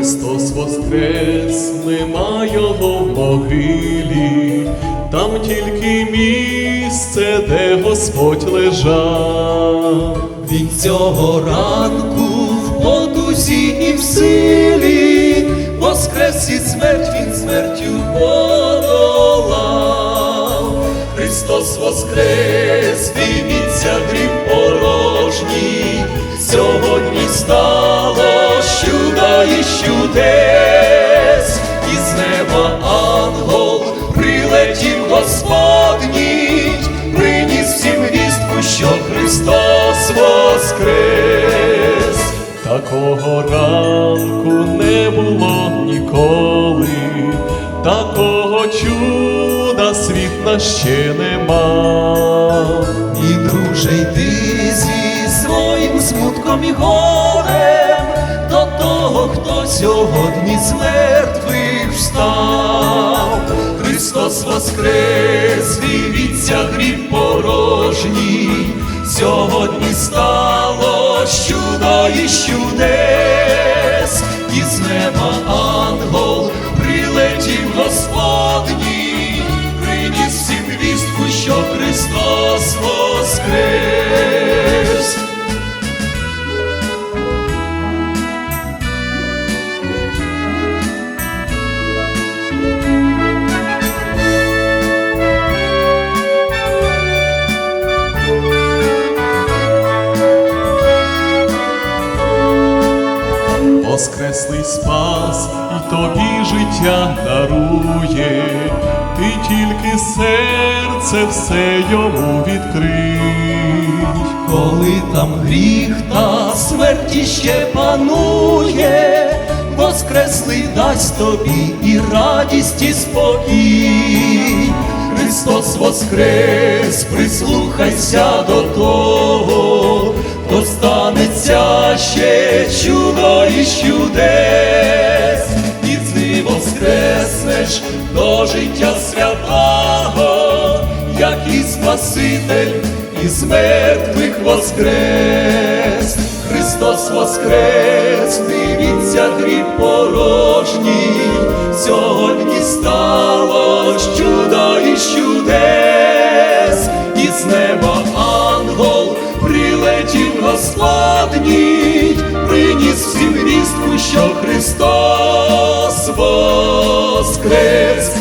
воскрес, нема його в могилі, там тільки місце, де Господь лежав. Він цього ранку в потузі і в силі, воскрес і смерть він смертю подолав. Христос воскрес, дивіться гріб порожній, сьогодні стало Господній, приніс всім вістку, що Христос воскрес. Такого ранку не було ніколи, такого чуда світ на ще не мав. І друже, йди зі своїм смутком і горем до того, хто сьогодні з мертвих встав. Христос воскрес, дивіться гріб порожній, сьогодні стало чудо і чудес, із неба ангел прилетів Господній, Воскреслий спас і тобі життя дарує, ти тільки серце все йому відкрий. Коли там гріх та смерті ще панує, воскреслий дасть тобі і радість, і спокій. Христос воскрес, прислухайся до того, ще чудо і чудес, і ти воскреснеш до життя святого, як і Спаситель із мертвих воскрес, Христос воскрес, дивіться гріб порожній, всім вістку, що Христос воскрес.